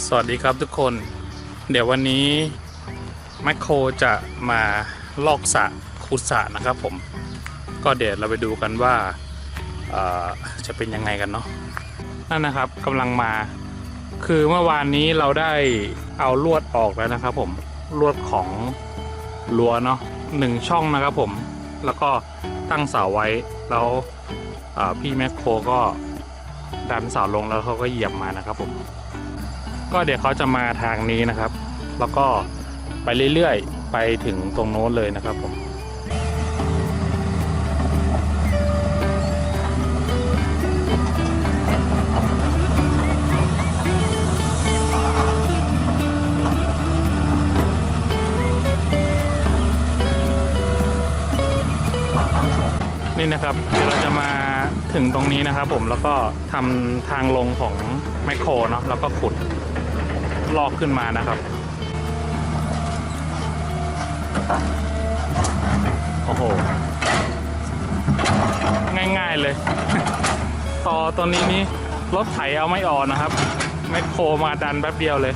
สวัสดีครับทุกคน เดี๋ยววันนี้แมคโครจะมาลอกสระขุดสระนะครับผม ก็เดี๋ยวเราไปดูกันว่าจะเป็นยังไงกันเนาะนั่นนะครับกำลังมา คือเมื่อวานนี้เราได้เอาลวดออกแล้วนะครับผมลวดของรั้วเนาะหนึ่งช่องนะครับผม แล้วก็ตั้งเสาไว้แล้วพี่แมคโครก็ดันเสาลงแล้วเขาก็เหยียบมานะครับผม ก็เดี๋ยวเขาจะมาทางนี้นะครับ แล้วก็ไปเรื่อยๆ ไปถึงตรงโน้นเลยนะครับผมนี่นะครับเดี๋ยวเราจะมาถึงตรงนี้นะครับผมแล้วก็ทำทางลงของแมคโครเนาะแล้วก็ขุด ลอกขึ้นมานะครับ โอ้โห ง่ายๆเลย ต่อตัวนี้นี่รถไถเอาไม่ออกนะครับแมคโครมาดันแป๊บเดียวเลย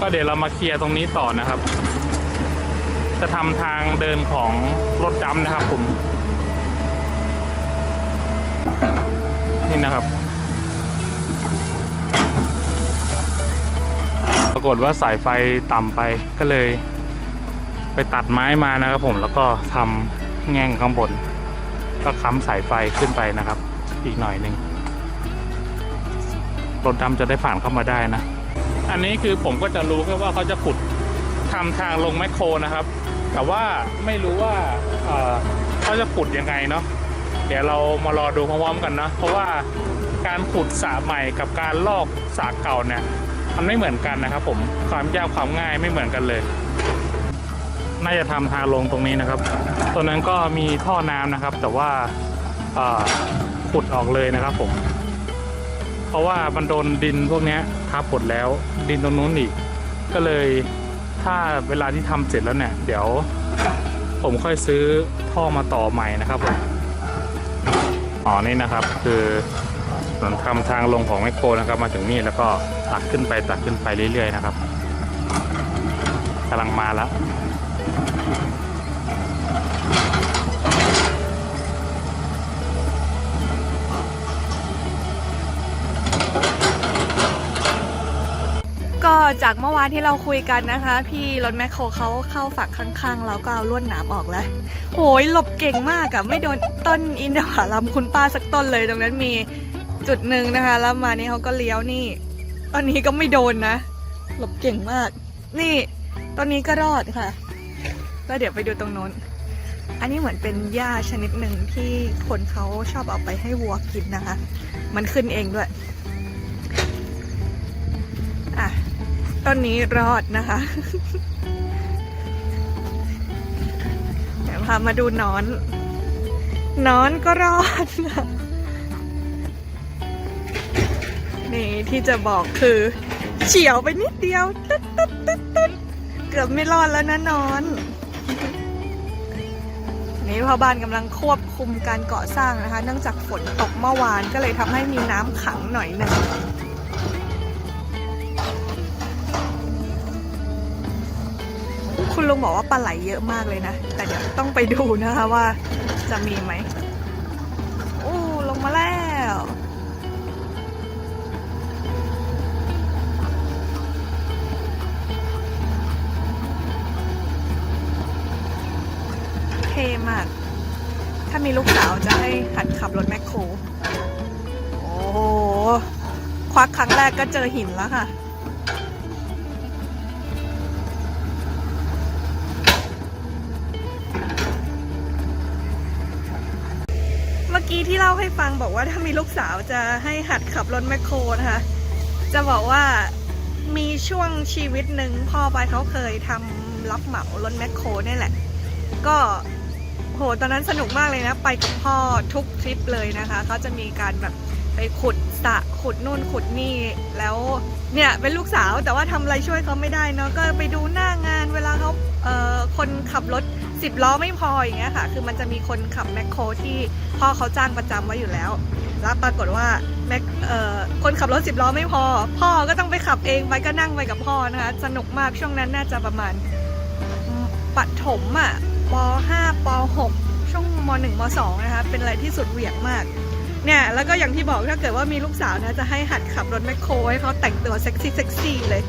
ก็เดี๋ยวเรามาเคลียร์ตรงนี้ต่อนะครับ จะทำทางเดินของรถดำนะครับผมากฏว่าสายไฟต่ำไปก็เลย ไปตัดไม้มานะครับผมแล้วก็ทำแง่งข้างบน ก็ค้ำสายไฟขึ้นไปนะครับ อีกหน่อยหนึ่งรถดำจะได้ผ่านเข้ามาได้นะ อันนี้คือผมก็จะรู้แค่ว่าเขาจะขุดทำทางลงแมคโครนะครับ แต่ว่าไม่รู้ว่าเเขาจะขุดยังไงเนาะเดี๋ยวเรามารอดูพร้อมๆกันนะเพราะว่าการขุดสระใหม่กับการลอกสระเก่าเนี่ย มันไม่เหมือนกันนะครับ ผมความยากความง่ายไม่เหมือนกันเลย น่าจะทำทางลงตรงนี้นะครับตรงนั้นก็มีท่อน้ำนะครับ แต่ว่าขุดออกเลยนะครับ ผม เพราะว่ามันโดนดินพวกนี้ทับหมดแล้ว ดินตรงนู้นอีก ก็เลยถ้าเวลาที่ทำเสร็จแล้วเนี่ย เดี๋ยว ผมค่อยซื้อท่อมาต่อใหม่นะครับผมอ๋อนี่นะครับ คือ นนทำทางลงของแมคโครนะครับ มาถึงนี่แล้วก็ตักขึ้นไปตักขึ้นไปเรื่อยๆนะครับกำลังมาแล้วก็จากเมื่อวานที่เราคุยกันนะคะ พี่รถแมคโครเขาเข้าฝักข้างๆ แล้วก็เอาลวดหนามออกแล้วโหยหลบเก่งมากอะไม่โดนต้นอินทผลัมคุณป้าสักต้นเลยตรงนั้นมี จุดหนึ่งนะคะ แล้วมานี่เขาก็เลี้ยวนี่ตอนนี้ก็ไม่โดนนะ หลบเก่งมาก นี่ตอนนี้ก็รอดค่ะ แล้วเดี๋ยวไปดูตรงโน้น อันนี้เหมือนเป็นหญ้าชนิดหนึ่งที่คนเขาชอบเอาไปให้วัวกินนะคะ มันขึ้นเองด้วย อะ ต้นนี้รอดนะคะเดี๋ยวพามาดูนอน นอนก็รอดนะ นี่ที่จะบอกคือเฉียวไปนิดเดียวตึ๊ดตึ๊ดตึ๊ดตึ๊ดเกือบไม่รอดแล้วนะนอน นี่พ่อบ้านกำลังควบคุมการก่อสร้างนะคะ เนื่องจากฝนตกเมื่อวานก็เลยทำให้มีน้ำขังหน่อยหนึ่งคุณลุงบอกว่าปลาไหลเยอะมากเลยนะ แต่เดี๋ยวต้องไปดูนะคะว่าจะมีไหมโอ้ลงมาแล้ว เท่มาก ถ้ามีลูกสาวจะให้หัดขับรถแมคโคร โอ้โห ควักครั้งแรกก็เจอหินแล้วค่ะเมื่อกี้ที่เล่าให้ฟังบอกว่าถ้ามีลูกสาวจะให้หัดขับรถแมคโครนะคะ จะบอกว่ามีช่วงชีวิตหนึ่งพ่อไปเขาเคยทำรับเหมารถแมคโครนี่แหละ ก็ โหตอนนั้นสนุกมากเลยนะ ไปกับพ่อทุกทริปเลยนะคะเขาจะมีการแบบไปขุดสะขุดนู่นขุดนี่แล้วเนี่ยเป็นลูกสาวแต่ว่าทำอะไรช่วยเขาไม่ได้เนาะก็ไปดูหน้างานเวลาเขาเอ่อคนขับรถสิบล้อไม่พออย่างเงี้ยค่ะ คือมันจะมีคนขับแมคโครที่พ่อเขาจ้างประจำไว้อยู่แล้ว แล้วปรากฏว่าแม็กเอ่อคนขับรถสิบล้อไม่พอ พ่อก็ต้องไปขับเองไปก็นั่งไปกับพ่อนะคะสนุกมากช่วงนั้นน่าจะประมาณปัถมอะ ป .5 ป .6 ช่วงม .1 ม .2 นะคะเป็นอะไรที่สุดเหวี่ยงมากเนี่ยแล้วก็อย่างที่บอกถ้าเกิดว่ามีลูกสาวนะจะให้หัดขับรถแมคโครให้เขาแต่งตัวเซ็กซี่เซ็กซี่เลย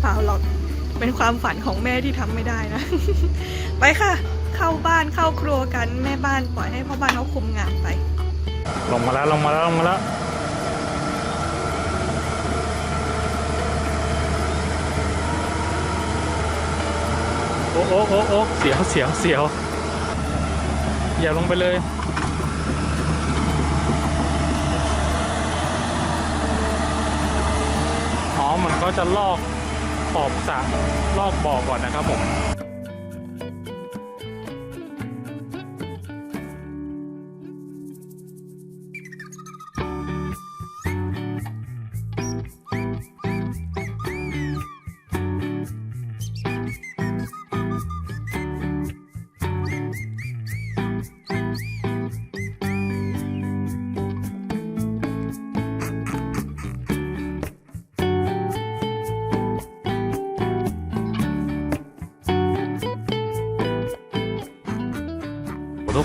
เปล่าหรอกเป็นความฝันของแม่ที่ทำไม่ได้นะ ไปค่ะ เข้าบ้านเข้าครัวกันแม่บ้านปล่อยให้พ่อบ้านเขาคุมงานไป ลงมาแล้วลงมาแล้วลงมาแล้ว โอ้โอ้โอ้โอ้เสียวเสียวเสียวอย่าลงไปเลยอ๋อมันก็จะลอกขอบสระลอกบ่อก่อนนะครับผม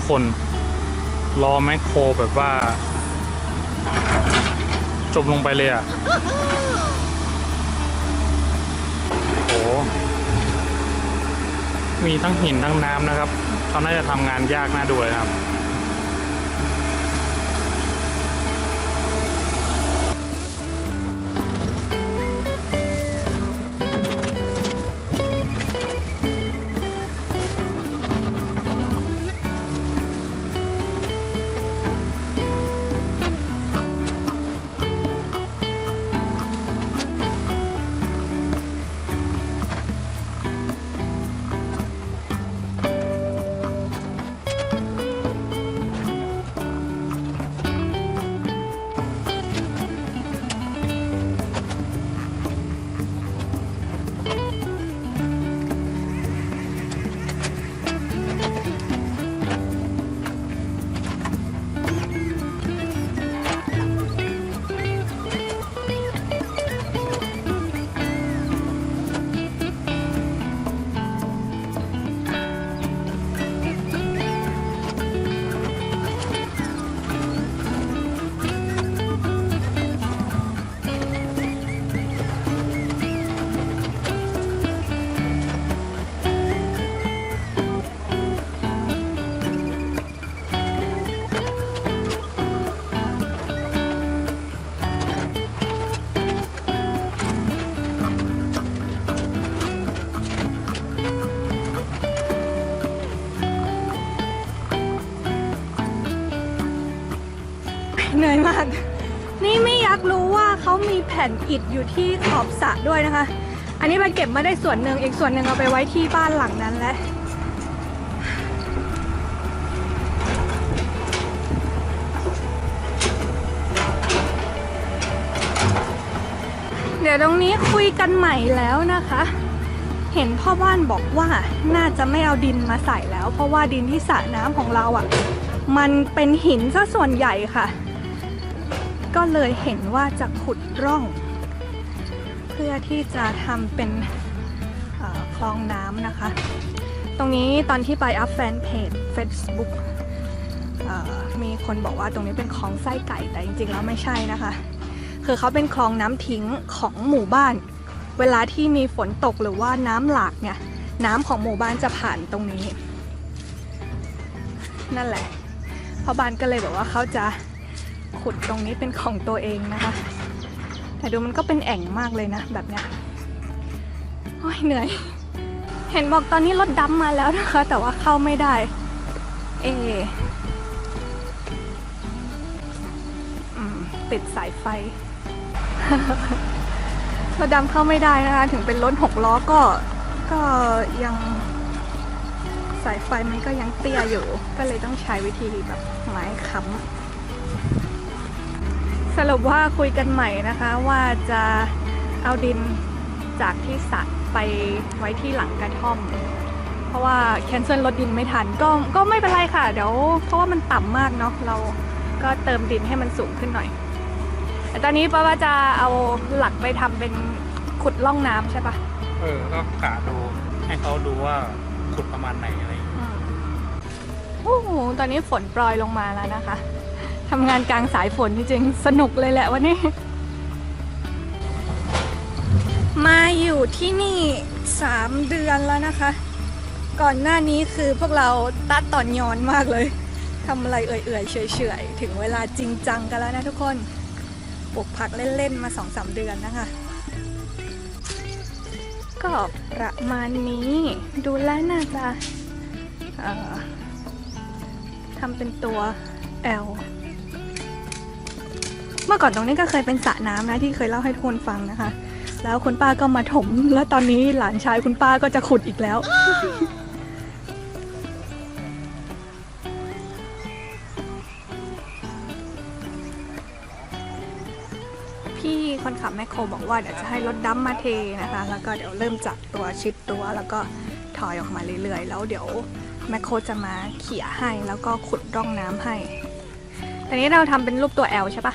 คนรอแมคโครแบบว่า จมลงไปเลยอะโอ้มีทั้งหินทั้งน้ำนะครับเขาน่าจะทำงานยากน่าดูเลยครับ เหนื่อยมาก นี่ไม่อยากรู้ว่าเขามีแผ่นอิฐอยู่ที่ขอบสระด้วยนะคะ อันนี้ไปเก็บมาได้ส่วนหนึ่งอีกส่วนหนึ่งเอาไปไว้ที่บ้านหลังนั้นแล้วเดี๋ยวตรงนี้คุยกันใหม่แล้วนะคะ เห็นพ่อบ้านบอกว่าน่าจะไม่เอาดินมาใส่แล้ว เพราะว่าดินที่สระน้ำของเราอะ่ะ มันเป็นหินซะส่วนใหญ่ค่ะ ก็เลยเห็นว่าจะขุดร่อง เพื่อที่จะทำเป็นคลองน้ำนะคะ ตรงนี้ตอนที่ไปอัพแฟนเพจ Facebook มีคนบอกว่าตรงนี้เป็นคลองไส้ไก่แต่จริงๆแล้วไม่ใช่นะคะ คือเขาเป็นคลองน้ำทิ้งของหมู่บ้าน เวลาที่มีฝนตกหรือว่าน้ำหลากเนี่ยน้ำของหมู่บ้านจะผ่านตรงนี้ นั่นแหละพ่อบ้านก็เลยบอกว่าเขาจะ ขุดตรงนี้เป็นของตัวเองนะคะ แต่ดูมันก็เป็นแอ่งมากเลยนะ แบบเนี้ยโอ้ยเหนื่อย เห็นบอกตอนนี้รถดำมาแล้วนะคะ แต่ว่าเข้าไม่ได้ เอติดสายไฟรถดำเข้าไม่ได้นะคะ ถึงเป็นรถหกล้อก็ก็ยังสายไฟมันก็ยังเตี้ยอยู่ ก็เลยต้องใช้วิธีแบบไม้ค้ำ สรุปว่าคุยกันใหม่นะคะว่าจะเอาดินจากที่สระไปไว้ที่หลังกระท่อม เพราะว่าแคนเซิลรถดินไม่ทันก็ก็ไม่เป็นไรค่ะเดี๋ยวเพราะว่ามันต่ำมากเนาะเราก็เติมดินให้มันสูงขึ้นหน่อย แต่ตอนนี้ป้าว่าจะเอาหลักไปทำเป็นขุดล่องน้ำใช่ปะเออ ก็กะดูให้เขาดูว่าขุดประมาณไหนอะไรอย่างเงี้ย อืมโอ้โหตอนนี้ฝนโปรยลงมาแล้วนะคะ ทำงานกลางสายฝนจริงๆ สนุกเลยแหละวันนี้ มาอยู่ที่นี่สามเดือนแล้วนะคะ ก่อนหน้านี้คือพวกเราตัดต่อนยอนมากเลยทำอะไรเอื่อยๆเฉยๆ ถึงเวลาจริงจังกันแล้วนะทุกคนปลูกผักเล่นๆมาสองสามเดือนนะคะ ก็ประมาณนี้ดูแลวน่าจะทำเป็นตัว L เมื่อก่อนตรงนี้ก็เคยเป็นสระน้ำนะที่เคยเล่าให้ทุกคนฟังนะคะ แล้วคุณป้าก็มาถม แล้วตอนนี้หลานชายคุณป้าก็จะขุดอีกแล้วพี่คนขับแมคโครบอกว่าเดี๋ยวจะให้รถดัมมาเทนะคะ แล้วก็เดี๋ยวเริ่มจากตัวชิดตัวแล้วก็ถอยออกมาเรื่อยๆ แล้วเดี๋ยวแมคโครจะมาเขี่ยให้แล้วก็ขุดร่องน้ำให้แต่นี้เราทำเป็นรูปตัว L ใช่ปะ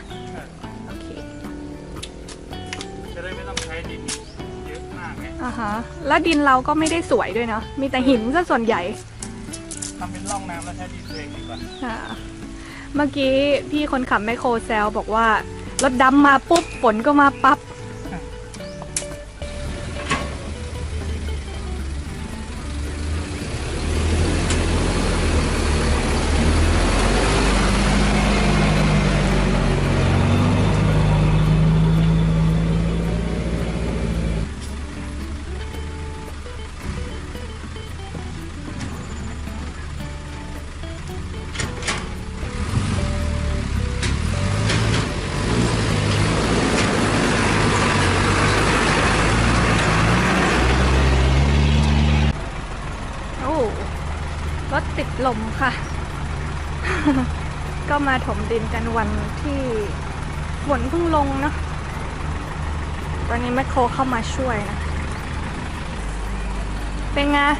อ่าฮะแล้วดินเราก็ไม่ได้สวยด้วยเนาะมีแต่หินซะส่วนใหญ่ทำเป็นร่องน้ำแล้วใช้ดินตัวเองดีกว่าอ่า เมื่อกี้พี่คนขับแมคโครแซลบอกว่ารถดำมาปุ๊บฝนก็มาปั๊บ ลมค่ะ ก็มาถมดินกันวันที่ฝนเพิ่งลงเนอะตอนนี้แมคโครเข้ามาช่วยนะ เป็นไงอะ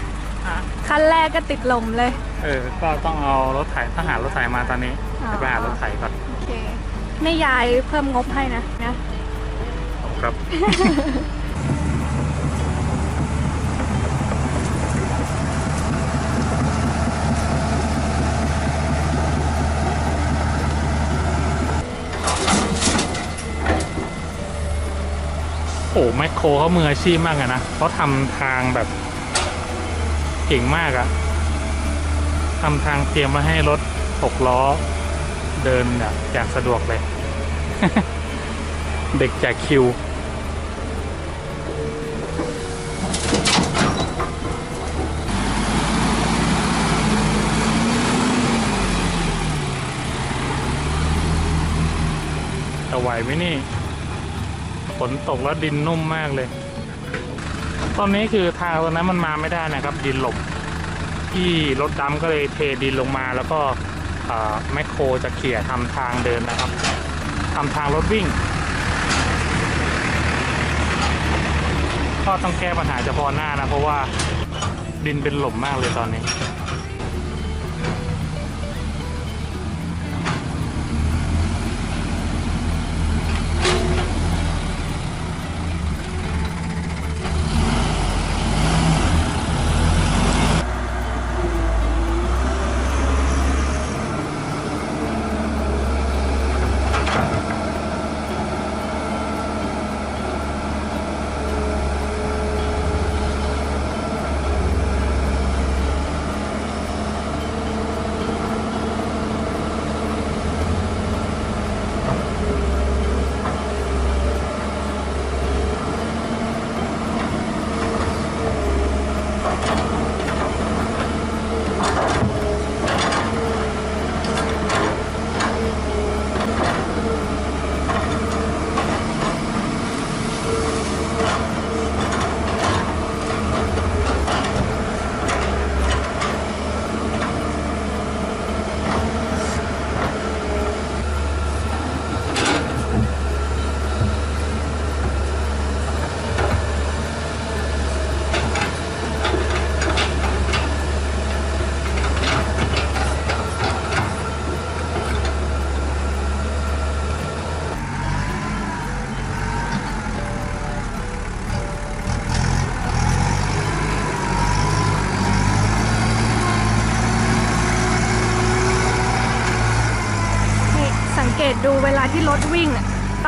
คันแรกก็ติดลมเลย เออ ก็ต้องเอารถไถต้องหารถไถมาตอนนี้อ๋อจะไปหารถไถก่อน โอเคแม่ยายเพิ่มงบให้นะนะ ครับ โอ้แมคโครเขามืออาชีพมากอะนะเขาทำทางแบบเก่งมากอะทำทางเตรียมมาให้รถหกล้อ เดินแบบอย่างสะดวกเลย เด็กแจกคิวจะไหวไหมนี่ นตกแล้วดินนุ่มมากเลย ตอนนี้คือทางตรงนั้นมันมาไม่ได้นะครับ ดินหลบที่รถดำก็เลยเทดินลงมาแล้วก็แมคโครจะเขี่ยทำทางเดินนะครับทำทางรถวิ่ง ก็ต้องแก้ปัญหาเฉพาะหน้านะ เพราะว่าดินเป็นหล่มมากเลยตอนนี้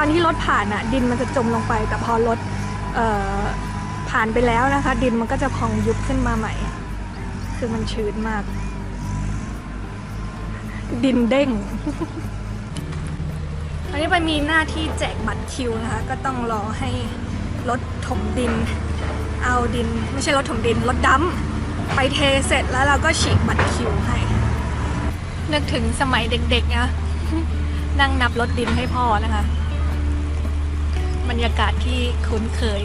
อะตอนที่รถผ่านอะดินมันจะจมลงไป แต่พอรถออผ่านไปแล้วนะคะ ดินมันก็จะพองยุบขึ้นมาใหม่ คือมันชื้นมาก ดินเด้ง อันนี้ไปมีหน้าที่แจกบัตรคิวนะคะ ก็ต้องรอให้รถถมดิน เอาดิน ไม่ใช่รถถมดินรถดำไปเทเสร็จแล้วเราก็ฉีกบัตรคิวให้นึกถึงสมัยเด็กๆนะนั่งนับรถดินให้พ่อนะคะ บรรยากาศที่คุ้นเคย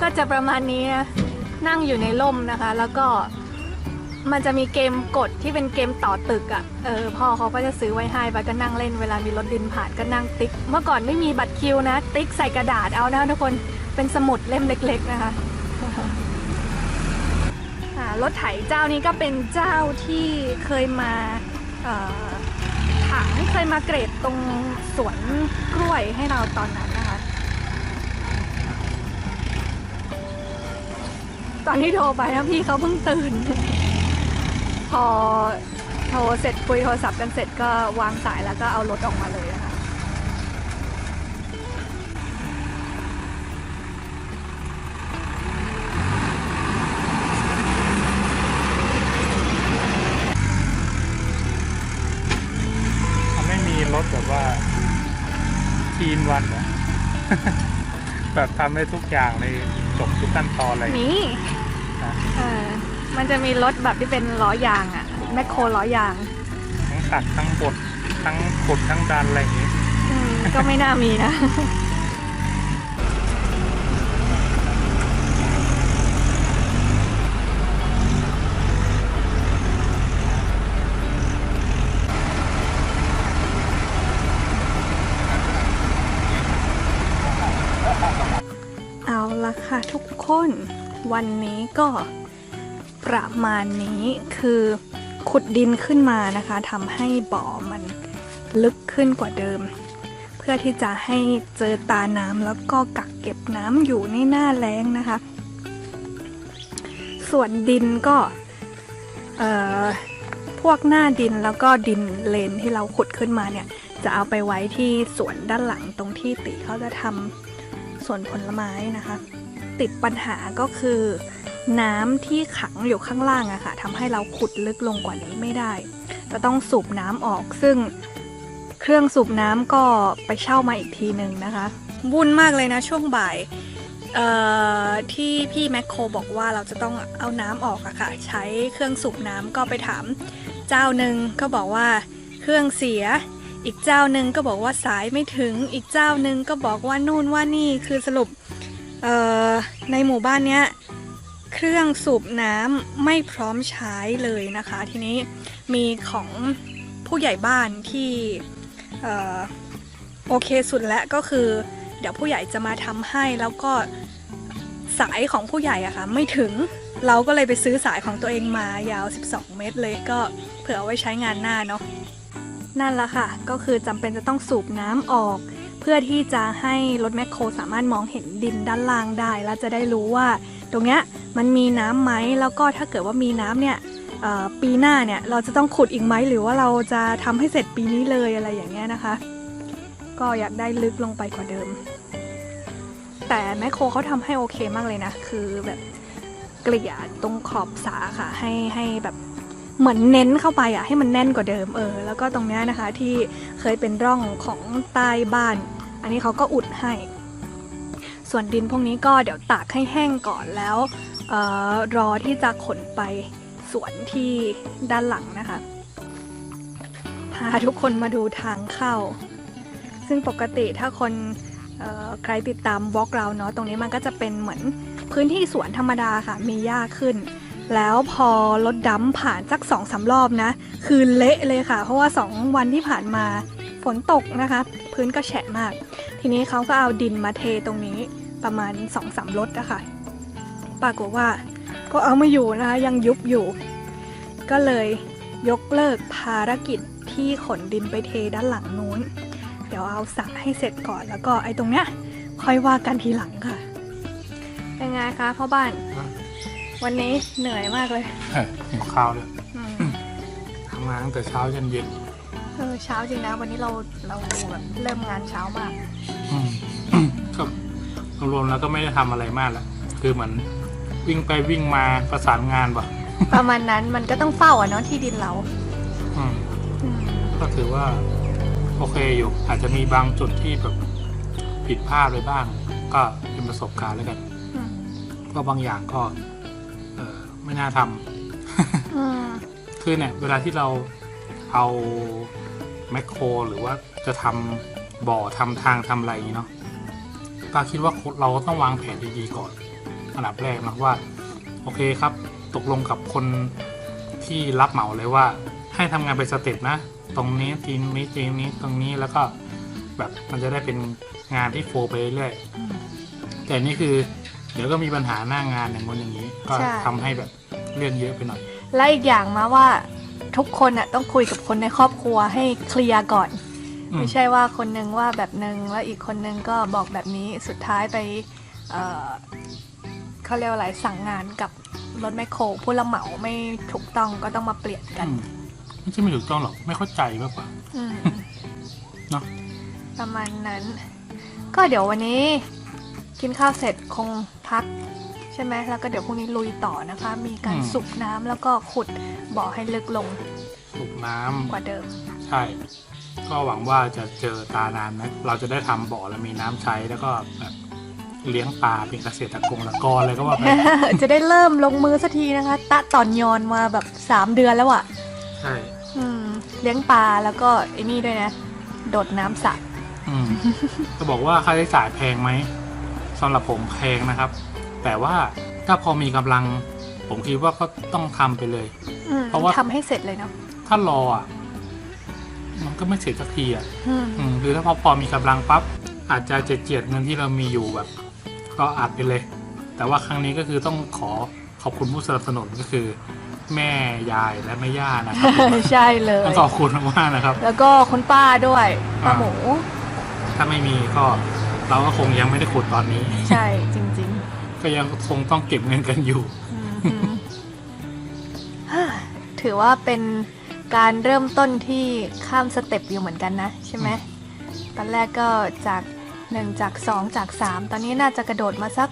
ก็จะประมาณนี้นั่งอยู่ในร่มนะคะ แล้วก็มันจะมีเกมกดที่เป็นเกมต่อตึกอะ่ะ เออพ่อเขาก็จะซื้อไว้ให้ไปก็นั่งเล่นเวลามีรถดินผ่านก็นั่งติ๊ก เมื่อก่อนไม่มีบัตรคิวนะ ติ๊กใส่กระดาษเอานะทุกคนเป็นสมุดเล่มเล็ก ๆ นะคะรถไถเจ้านี้ก็เป็นเจ้าที่เคยมา เอ่อถังเคยมาเกรดตรงสวนกล้วยให้เราตอนนั้นนะคะ ตอนที่โทรไปนะพี่เขาเพิ่งตื่น พอโทรเสร็จคุยโทรศัพท์กันเสร็จก็วางสายแล้วก็เอารถออกมาเลยนะคะ เขาไม่มีรถแบบว่า ทีนวันนะแบบทำได้ทุกอย่างในจบทุกขั้นตอนอะไรอย่างเงี้ยนี่อะเออมันจะมีรถแบบที่เป็นล้อยางอะแมคโครล้อยาง ทั้งตัดทั้งบดทั้งกดทั้งดันอะไรอย่างงี้อืมก็ไม่น่ามีนะ เอาละค่ะ ทุกคนวันนี้ก็ประมาณนี้คือขุดดินขึ้นมานะคะทำให้บ่อมันลึกขึ้นกว่าเดิม เพื่อที่จะให้เจอตาน้ำแล้วก็กักเก็บน้ำอยู่ในหน้าแล้งนะคะ ส่วนดินก็พวกหน้าดินแล้วก็ดินเลนที่เราขุดขึ้นมาเนี่ย จะเอาไปไว้ที่สวนด้านหลังตรงที่ติเขาจะทำสวนผลไม้นะคะ ติดปัญหาก็คือ น้ำที่ขังอยู่ข้างล่างอะค่ะทำให้เราขุดลึกลงกว่านี้ไม่ได้ จะต้องสูบน้ำออกซึ่งเครื่องสูบน้ำก็ไปเช่ามาอีกทีหนึ่งนะคะวุ่นมากเลยนะช่วงบ่ายที่พี่แมคโครบอกว่าเราจะต้องเอาน้ำออกอะค่ะ ใช้เครื่องสูบน้ำก็ไปถามเจ้าหนึ่งก็บอกว่าเครื่องเสีย อีกเจ้าหนึ่งก็บอกว่าสายไม่ถึง อีกเจ้าหนึ่งก็บอกว่านู่นว่านี่คือสรุป ในหมู่บ้านเนี้ยเครื่องสูบน้ำไม่พร้อมใช้เลยนะคะ ทีนี้มีของผู้ใหญ่บ้านที่โอเคสุดแล้วก็คือ เดี๋ยวผู้ใหญ่จะมาทำให้แล้วก็สายของผู้ใหญ่อะค่ะไม่ถึงเราก็เลยไปซื้อสายของตัวเองมายาว 12 เมตรเลยก็เผื่อเอาไว้ใช้งานหน้าเนาะนั่นละค่ะ ก็คือจำเป็นจะต้องสูบน้ำออก เพื่อที่จะให้รถแมคโครสามารถมองเห็นดินด้านล่างได้ แล้วจะได้รู้ว่า ตรงเนี้ยมันมีน้ำไหมแล้วก็ถ้าเกิดว่ามีน้ำเนี่ยปีหน้าเนี่ยเราจะต้องขุดอีกไหมหรือว่าเราจะทำให้เสร็จปีนี้เลยอะไรอย่างเงี้ยนะคะ ก็อยากได้ลึกลงไปกว่าเดิม แต่แมคโครเขาทำให้โอเคมากเลยนะ คือแบบเกลี่ยตรงขอบสาค่ะให้ให้แบบ เหมือนเน้นเข้าไปอะให้มันแน่นกว่าเดิมเออ แล้วก็ตรงนี้นะคะที่เคยเป็นร่องของใต้บ้าน อันนี้เขาก็อุดให้ ส่วนดินพวกนี้ก็เดี๋ยวตากให้แห้งก่อนแล้วออรอที่จะขนไปสวนที่ด้านหลังนะคะ พาทุกคนมาดูทางเข้า ซึ่งปกติถ้าคนใครติดตามบล็อกเราเนาะตรงนี้มันก็จะเป็นเหมือนพื้นที่สวนธรรมดาค่ะ มีหญ้าขึ้น แล้วพอรถดัมผ่านสักสองสามรอบนะ คือเละเลยค่ะ เพราะว่าสองวันที่ผ่านมาฝนตกนะคะ พื้นก็แฉะมาก ทีนี้เขาก็เอาดินมาเทตรงนี้ประมาณสองสามรถนะคะปรากฏว่าก็เอาไม่อยู่นะคะ ยังยุบอยู่ ก็เลยยกเลิกภารกิจที่ขนดินไปเทด้านหลังนู้น เดี๋ยวเอาสระให้เสร็จก่อนแล้วก็ไอ้ตรงเนี้ยค่อยว่ากันทีหลังค่ะ เป็นไงคะพ่อบ้าน วันนี้เหนื่อยมากเลยหิวข้าวเลยอืมทำงานตั้งแต่เช้าจนเย็นเออเช้าจริงนะ วันนี้เราเราแบบเริ่มงานเช้ามาก อืมก็รวมๆแล้วก็ไม่ได้ทำอะไรมากแหละคือเหมือนวิ่งไปวิ่งมาประสานงานป่ะประมาณนั้นมันก็ต้องเฝ้าอะเนาะที่ดินเราอืมอืมก็ถือว่า โอเคอยู่ อาจจะมีบางจุดที่แบบผิดพลาดไปบ้าง ก็เป็นประสบการณ์แล้วกัน อืม ก็บางอย่างก็เออ ไม่น่าทำอืมคือเนี่ยเวลาที่เราเอาแมคโครหรือว่าจะทำบ่อทำทางทำอะไรอย่างนี้เนาะป้าคิดว่าเราก็ต้องวางแผนดีๆก่อนอันดับแรกนะว่า โอเคครับ ตกลงกับคนที่รับเหมาเลยว่า ให้ทำงานเป็นสเต็ปนะ ตรงนี้ทีนี้ทีนี้ตรงนี้แล้วก็แบบมันจะได้เป็นงานที่โฟล์ไปเรื่อยๆแต่นี่คือ เดี๋ยวก็มีปัญหาหน้างานอย่างงู้นอย่างนี้ ก็ทำให้แบบ เรื่องเยอะไปหน่อย และอีกอย่างมาว่าทุกคนอะต้องคุยกับคนในครอบครัวให้เคลียร์ก่อน อืม ไม่ใช่ว่าคนนึงว่าแบบนึงแล้วอีกคนนึงก็บอกแบบนี้สุดท้ายไปเอ่อเขาเรียกว่าอะไรสั่งงานกับรถแมคโครผู้รับเหมาไม่ถูกต้องก็ต้องมาเปลี่ยนกัน อืมไม่ใช่ไม่ถูกต้องหรอกไม่เข้าใจมากกว่า อืมเนอะ ประมาณนั้น ก็เดี๋ยววันนี้ กินข้าวเสร็จคงพัก ใช่ไหมแล้วก็เดี๋ยวพรุ่งนี้ลุยต่อนะคะ มีการสูบน้ำแล้วก็ขุดบ่อให้ลึกลงสูบน้ำ กว่าเดิม ใช่ ก็หวังว่าจะเจอตานานนะ เราจะได้ทำบ่อแล้วมีน้ำใช้แล้วก็แบบเลี้ยงปลาเป็นเกษตรกรละกรอะไรก็ว่าไป จะได้เริ่มลงมือสักทีนะคะ ตะตอนยอนมาแบบ 3 เดือนแล้วอะ่ะใช่ อืมเลี้ยงปลาแล้วก็ไอ้นี่ด้วยนะ โดดน้ำสระอืมจะบอกว่าค่าใช้จ่ายแพงไหมสำหรับผมแพงนะครับ แต่ว่าถ้าพอมีกำลัง ผมคิดว่าก็ต้องทำไปเลยอืมเพราะว่าทำให้เสร็จเลยเนาะถ้ารออะมันก็ไม่เสร็จสักทีอะอืมอืมคือถ้าพอพอมีกำลังปั๊บอาจจะเจียดเจียดเงินที่เรามีอยู่แบบ ก็อัดไปเลย แต่ว่าครั้งนี้ก็คือต้องขอขอบคุณผู้สนับสนุนก็คือ แม่ยายและแม่ย่านะครับใช่เลยต้องขอบคุณมากๆนะครับ แล้วก็คุณป้าด้วยป้าอ่าหมู ถ้าไม่มีก็เราก็คงยังไม่ได้ขุดตอนนี้ ใช่จริง ก็ยังคงต้องเก็บเงินกันอยู่ๆอืมฮ่าถือว่าเป็นการเริ่มต้นที่ข้ามสเต็ปอยู่เหมือนกันนะ ใช่ไหม ตอนแรกก็จากหนึ่งจากสองจากสามตอนนี้น่าจะกระโดดมาสัก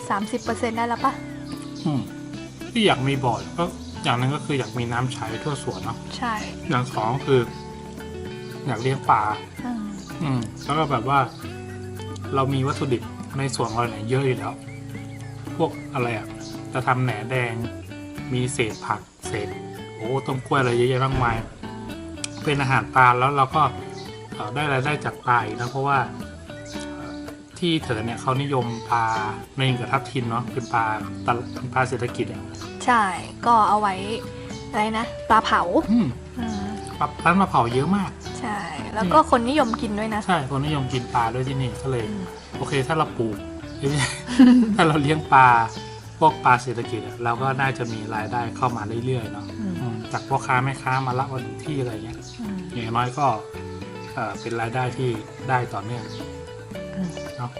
30%ได้แล้วปะอืมที่อยากมีบ่อก็อย่างหนึ่งก็คืออยากมีน้ำใช้ทั่วสวนเนาะใช่ อย่างสองคือ อยากเลี้ยงปลาอืมอืมแล้วก็แบบว่า เรามีวัตถุดิบในส่วนเราเนี่ยเยอะอยู่แล้ว พวกอะไรอะจะทำแหนแดง มีเศษผักเศษโอ้ต้นกล้วยอะไรเยอะแยะมากมาย เป็นอาหารปลาแล้วเราก็เอ่อได้รายได้จากปลาอีกนะเพราะว่าเอ่อที่เถอเนี่ยเขานิยมปลาในกับทับทิมเนาะเป็นปลาตลเป็นปลาเศรษฐกิจอะใช่ก็เอาไว้อะไรนะปลาเผาอืมอืมปลาร้านมาเผาเยอะมาก ใช่ แล้วก็คนนิยมกินด้วยนะ ใช่ คนนิยมกินปลาด้วยที่นี่ก็เลยอืมโอเคถ้าเราปลูกเอ้ยไม่ใช่ ถ้าเราเลี้ยงปลาพวกปลาเศรษฐกิจอะเราก็น่าจะมีรายได้เข้ามาเรื่อยๆเนาะอืมอืมจากพ่อค้าแม่ค้ามารับมาถึงที่อะไรเงี้ยอืมอย่างน้อยก็เอ่อเป็นรายได้ที่ได้ต่อเนื่องอืมเนาะ